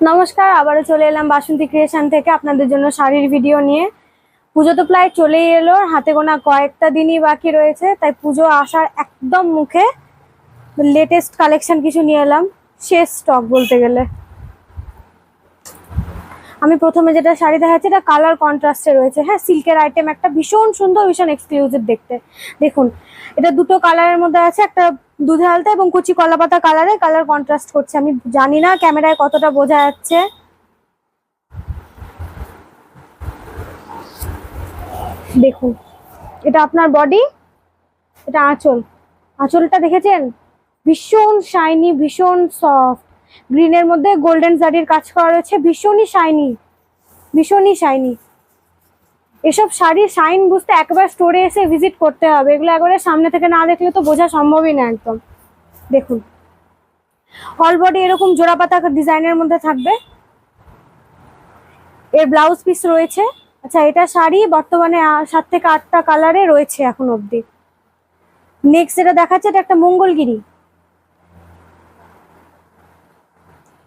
নমস্কার, আবারও চলে এলাম বাসন্তী ক্রিয়েশন থেকে আপনাদের জন্য শাড়ির ভিডিও নিয়ে। পুজো তো প্রায় চলেই এলো হাতে গোনা কয়েকটা দিনই বাকি রয়েছে, তাই পুজো আসার একদম মুখে লেটেস্ট কালেকশন কিছু নিয়ে এলাম, শেষ স্টক বলতে গেলে। আমি প্রথমে যেটা শাড়ি দেখাচ্ছি, এটা কালার কন্ট্রাস্টে রয়েছে। হ্যাঁ সিল্কের আইটেম একটা ভীষণ সুন্দর, ভীষণ এক্সক্লুসিভ দেখতে। দেখুন, এটা দুটো কালারের মধ্যে আছে, একটা দুধে আলতা এবং কুচি কলাপাতা কালারে কালার কন্ট্রাস্ট করছে। আমি জানি না ক্যামেরায় কতটা বোঝা যাচ্ছে। দেখুন, এটা আপনার বডি এটা আঁচল। আঁচলটা দেখেছেন? ভীষণ শাইনি ভীষণ সফট গ্রিনের মধ্যে গোল্ডেন শাড়ির কাজ করা রয়েছে। ভীষণই শাইনি ভীষণই শাইনি এসব শাড়ির শাইন বুঝতে একবার স্টোরে এসে ভিজিট করতে হবে। এগুলো একবারে সামনে থেকে না দেখলে তো বোঝা সম্ভবই না একদম। দেখুন। অল বডি এরকম জোড়া পাতা ডিজাইনের মধ্যে থাকবে। এর ব্লাউজ পিস রয়েছে। আচ্ছা এটা শাড়ি বর্তমানে সাত থেকে আটটা কালারে রয়েছে এখন অবধি। নেক্সট যেটা দেখাচ্ছে, এটা একটা মঙ্গলগিরি।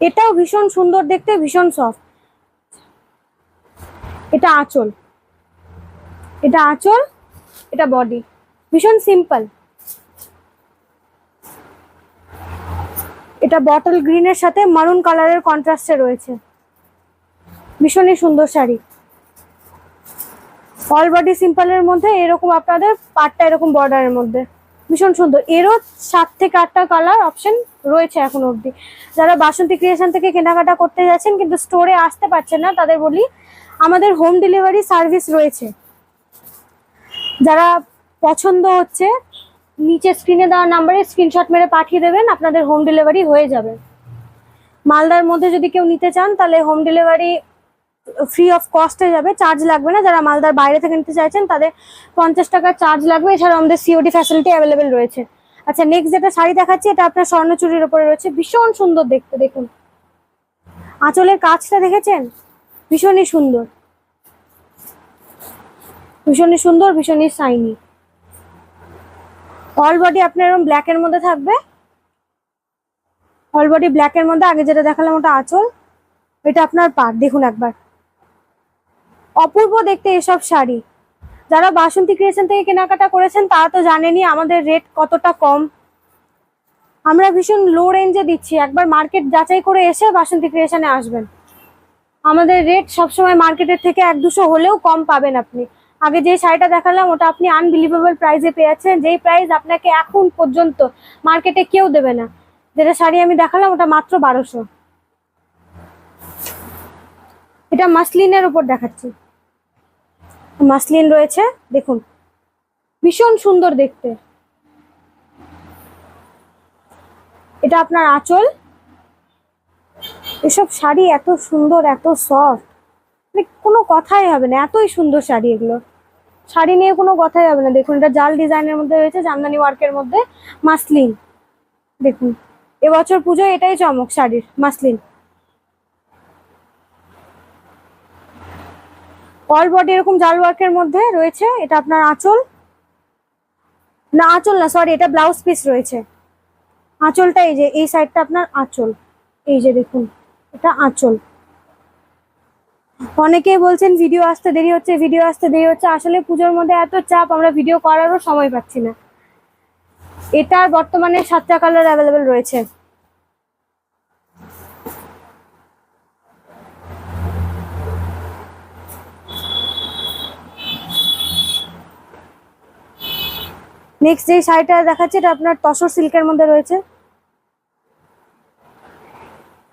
এটাও ভীষণ সুন্দর দেখতে, ভীষণ সফট এটা আঁচল। এটা আঁচল, এটা বডি ভীষণ সিম্পল এটা বটল গ্রিনের সাথে মারুন কালারের কন্ট্রাস্টে রয়েছে। ভীষণই সুন্দর শাড়ি। অল বডি সিম্পলের মধ্যে এরকম আপনাদের পাটটা এরকম বর্ডারের মধ্যে। ভীষণ সুন্দর। এরও সাত থেকে আটটা কালার অপশন রয়েছে এখন অবধি। যারা বাসন্তী ক্রিয়েশন থেকে কেনাকাটা করতে যাচ্ছেন কিন্তু স্টোরে আসতে পারছেন না, তাদের বলি, আমাদের হোম ডেলিভারি সার্ভিস রয়েছে। যারা পছন্দ হচ্ছে, নিচে স্ক্রিনে দেওয়া নাম্বারে স্ক্রিনশট মেরে পাঠিয়ে দেবেন, আপনাদের হোম ডেলিভারি হয়ে যাবে। মালদার মধ্যে যদি কেউ নিতে চান, তাহলে হোম ডেলিভারি ফ্রি অফ কস্টে যাবে চার্জ লাগবে না। যারা মালদার বাইরে থেকে নিতে চাইছেন, তাদের পঞ্চাশ টাকার চার্জ লাগবে। এছাড়া আমাদের সিওডি ফ্যাসিলিটি অ্যাভেলেবেল রয়েছে। আচ্ছা নেক্সট যেটা শাড়ি দেখাচ্ছি, এটা আপনার স্বর্ণচুরির উপরে রয়েছে। ভীষণ সুন্দর দেখতে, দেখুন। আঁচলের কাজটা দেখেছেন? ভীষণই সুন্দর। ভীষণই সুন্দর, ভীষণই শাইনি অল বডি আপনার এরকম ব্ল্যাকের মধ্যে থাকবে। অল বডি ব্ল্যাকের মধ্যে, আগে যেটা দেখালাম ওটা আঁচল। এটা আপনার পাট দেখুন একবার। অপূর্ব দেখতে এসব শাড়ি। যারা বাসন্তী ক্রিয়েশন থেকে কেনাকাটা করেছেন, তারা তো জানেনই আমাদের রেট কতটা কম। আমরা ভীষণ লো রেঞ্জে দিচ্ছি। একবার মার্কেট যাচাই করে এসে বাসন্তী ক্রিয়েশনে আসবেন। আমাদের রেট সবসময় মার্কেটের থেকে এক দুশো হলেও কম পাবেন আপনি। আগে যে শাড়িটা দেখালাম, ওটা আপনি আনবিলিভেবল প্রাইসে পেয়ে যাচ্ছেন যেই প্রাইস আপনাকে এখন পর্যন্ত মার্কেটে কেউ দেবে না। যেটা শাড়ি আমি দেখালাম, ওটা মাত্র বারোশো। এটা মাসলিনের উপর দেখাচ্ছি। মাসলিন রয়েছে, দেখুন। ভীষণ সুন্দর দেখতে। এটা আপনার আঁচল। এসব শাড়ি এত সুন্দর, এত সফট মানে কোনো কথাই হবে না, এতই সুন্দর শাড়ি এগুলো। শাড়ি নিয়ে কোনো কথাই হবে না। দেখুন, এটা জাল ডিজাইনের মধ্যে রয়েছে, জামদানি ওয়ার্কের মধ্যে মাসলিন। দেখুন, এবছর পুজোয় এটাই চমক শাড়ির, মাসলিন। অল বডি এরকম জাল ওয়ার্কের মধ্যে রয়েছে, এটা আপনার আঁচল। না আঁচল না সরি এটা ব্লাউজ পিস রয়েছে। আঁচলটা এই যে, এই সাইডটা আপনার আঁচল। এই যে দেখুন, এটা আঁচল। অনেকেই বলছেন, ভিডিও আসতে দেরি হচ্ছে, ভিডিও আসতে দেরি হচ্ছে। আসলে পুজোর মধ্যে এত চাপ, আমরা ভিডিও করারও সময় পাচ্ছি না। এটার বর্তমানে সাতটা কালার অ্যাভেলেবেল রয়েছে। নেক্সট যে শাড়িটা দেখাচ্ছে, এটা আপনার তসর সিল্কের মধ্যে রয়েছে।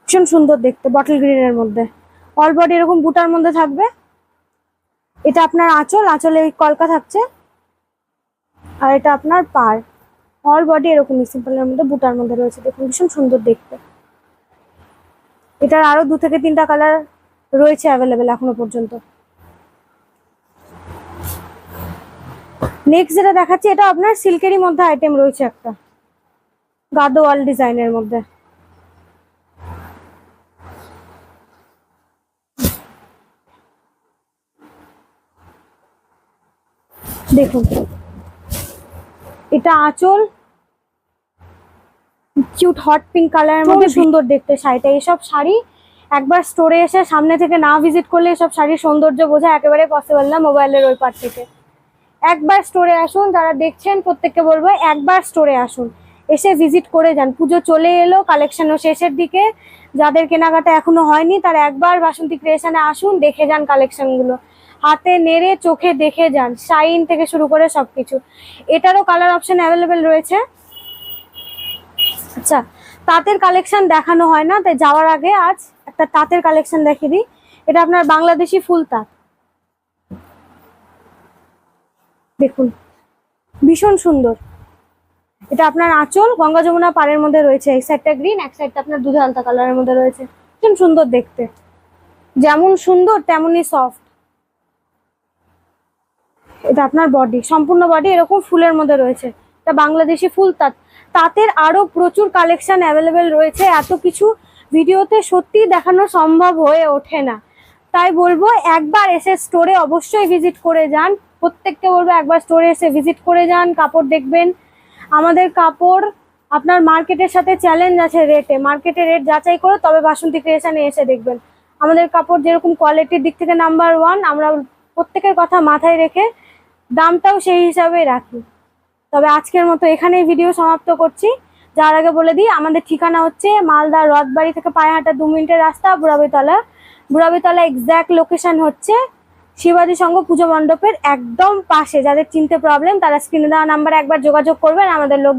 ভীষণ সুন্দর দেখতে বটল গ্রিনের মধ্যে। অল বডি এরকম বুটার মধ্যে থাকবে। এটা আপনার আঁচল, আঁচলে কলকা থাকছে। আর এটা আপনার পার অল বডি এরকমই সিম্পলের মধ্যে, বুটার মধ্যে রয়েছে। দেখুন, ভীষণ সুন্দর দেখতে। এটার আরও দু থেকে তিনটা কালার রয়েছে অ্যাভেলেবেল এখনও পর্যন্ত। নেক্সট যেটা দেখাচ্ছি এটা আপনার সিল্কেরই মধ্যে আইটেম রয়েছে একটা। গাদোয়াল ডিজাইনের মধ্যে। দেখুন। এটা আঁচল। কিউট হট পিঙ্ক কালারের মধ্যে সুন্দর দেখতে শাড়িটা। এসব শাড়ি একবার স্টোরে এসে সামনে থেকে না ভিজিট করলে এসব শাড়ির সৌন্দর্য বোঝা একেবারে পসিবল না মোবাইলের ওই পার থেকে। একবার স্টোরে আসুন, যারা দেখছেন প্রত্যেককে বলব একবার স্টোরে আসুন। এসে ভিজিট করে যান। পুজো চলে এলো কালেকশনও শেষের দিকে। যাদের কেনাকাটা এখনও হয়নি, তারা একবার বাসন্তী ক্রিয়েশনে আসুন, দেখে যান কালেকশনগুলো হাতে নেড়ে চোখে দেখে যান শাইন থেকে শুরু করে সবকিছু। এটারও কালার অপশন অ্যাভেলেবেল রয়েছে। আচ্ছা তাঁতের কালেকশন দেখানো হয় না, তাই যাওয়ার আগে আজ একটা তাঁতের কালেকশন দেখিয়ে দিই। এটা আপনার বাংলাদেশি ফুল তাঁত। দেখুন, ভীষণ সুন্দর। এটা আপনার আঁচল, গঙ্গা যমুনা পাড়ের মধ্যে রয়েছে। এক সাইডটা গ্রিন এক সাইডটা আপনার দুধে আলতা কালারের মধ্যে রয়েছে। ভীষণ সুন্দর দেখতে। যেমন সুন্দর, তেমনই সফট এটা আপনার বডি সম্পূর্ণ বডি এরকম ফুলের মধ্যে রয়েছে। এটা বাংলাদেশি ফুল তাঁত তাঁতের আরও প্রচুর কালেকশন অ্যাভেলেবেল রয়েছে। এত কিছু ভিডিওতে সত্যি দেখানো সম্ভব হয়ে ওঠে না। তাই বলব, একবার এসে স্টোরে অবশ্যই ভিজিট করে যান। প্রত্যেককে বলব একবার স্টোরে এসে ভিজিট করে যান, কাপড় দেখবেন। আমাদের কাপড় আপনার মার্কেটের সাথে চ্যালেঞ্জ আছে রেটে মার্কেটে রেট যাচাই করে তবে বাসন্তী ক্রিয়েশনে এসে দেখবেন। আমাদের কাপড় যেরকম কোয়ালিটির দিক থেকে নাম্বার ওয়ান আমরা প্রত্যেকের কথা মাথায় রেখে দামটাও সেই হিসাবে রাখি। তবে আজকের মতো এখানেই ভিডিও সমাপ্ত করছি। যার আগে বলে দিই, আমাদের ঠিকানা হচ্ছে মালদা রথবাড়ি থেকে পায়ে হাঁটা দু মিনিটের রাস্তা, বুড়াবিতলা। বুড়াবিতলা এক্স্যাক্ট লোকেশন হচ্ছে শিবাজি সংঘ পুজো মণ্ডপের একদম পাশে, যাদের চিনতে প্রবলেম তারা স্ক্রিনে দেওয়া নাম্বারে একবার যোগাযোগ করবেন, আমাদের লোক